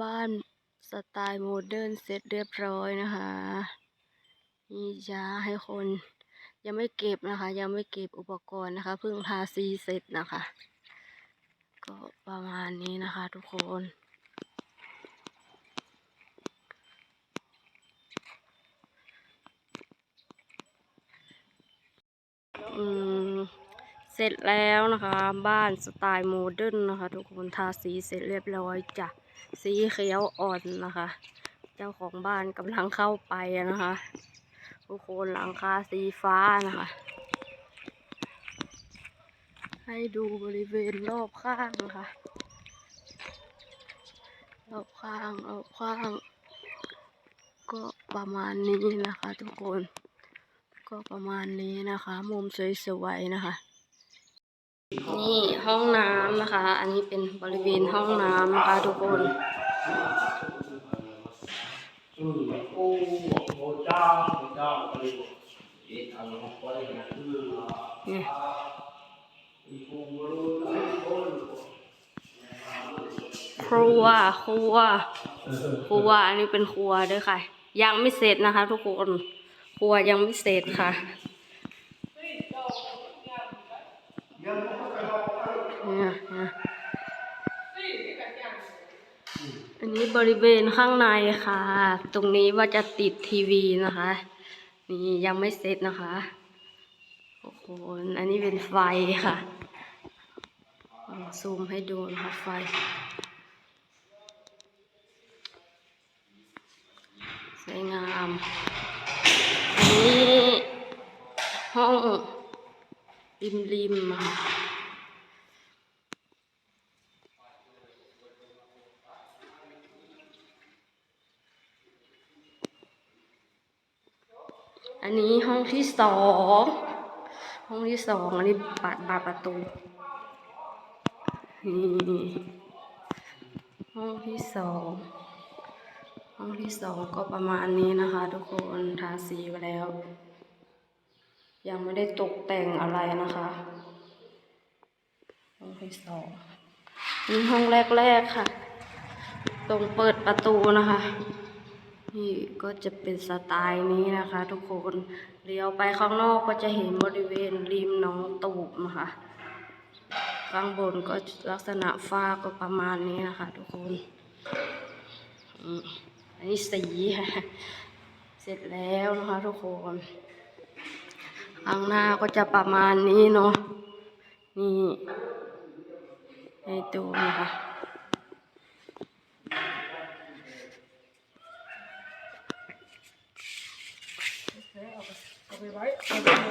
บ้านสไตล์โมเดิร์นเสร็จเรียบร้อยนะคะนี่จ้าให้คน ยังไม่เก็บนะคะ ยังไม่เก็บอุปกรณ์นะคะเพิ่งทาสีเสร็จนะคะ ก็ประมาณนี้นะคะทุกคน อืม เสร็จแล้วนะคะ บ้านสไตล์โมเดิร์นนะคะ ทุกคนทาสีเสร็จเรียบร้อยจ้ะสีเขียวอ่อนนะคะ เจ้าของบ้านกำลังเข้าไปนะคะ ทุกคนหลังคาสีฟ้านะคะ ให้ดูบริเวณรอบข้างนะคะรอบข้างรอบข้าง ก็ประมาณนี้นะคะ ทุกคน ก็ประมาณนี้นะคะ มุมสวยๆนะคะ นี่ห้องน้ำนะคะ อันนี้เป็นบริเวณห้องน้ำนะคะทุกคนครัวครัวครัวอันนี้เป็นครัวด้วยค่ะ ยังไม่เสร็จนะคะ ทุกคน ครัวยังไม่เสร็จค่ะ เนี่ยเนี่ยอันนี้บริเวณข้างในค่ะ ตรงนี้ว่าจะติดทีวีนะคะ นี่ยังไม่เสร็จนะคะโอ้โหอันนี้เป็นไฟค่ะซูมให้ดูนะคะไฟ สวยงาม อันนี้ห้อง ริมริมค่ะอันนี้ห้องที่สอง ห้องที่สองอันนี้บานบานประตูนี่ห้องที่สอง ห้องที่สองก็ประมาณนี้นะคะ ทุกคนทาสีไปแล้ว ยังไม่ได้ตกแต่งอะไรนะคะห้องที่สองนี่ห้องแรกๆค่ะ ตรงเปิดประตูนะคะ นี่ก็จะเป็นสไตล์นี้นะคะ ทุกคนเลี้ยวไปข้างนอกก็จะเห็นบริเวณริมหน้องตูบนะคะข้างบนก็ลักษณะฝ้าก็ประมาณนี้นะคะ ทุกคนอันนี้สีค่ะ เสร็จแล้วนะคะ ทุกคน ข้างหน้าก็จะประมาณนี้เนาะนี่ให้ดูนะคะเอาไปไว้